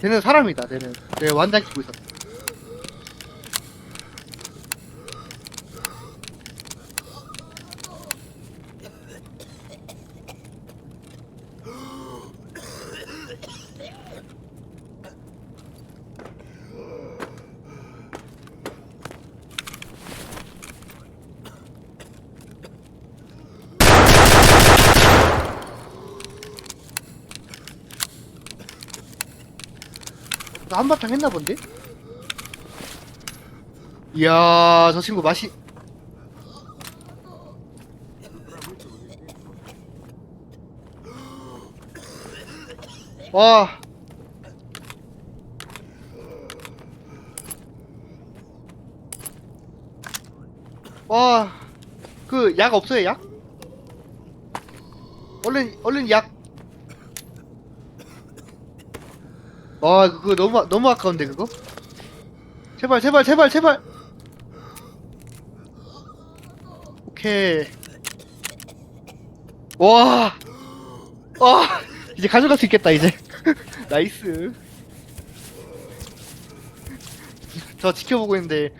쟤는 사람이다 쟤는. 쟤 완장 끼고 있었어 나 한바탕 했나 본데? 이야 저 친구 맛이 와 와, 그 약 없어요, 약? 얼른 얼른 약. 와, 그거 너무 아- 너무 아까운데 그거? 제발 제발 제발 제발. 오케이. 와. 와. 이제 가져갈 수 있겠다 이제. 나이스. 저 지켜보고 있는데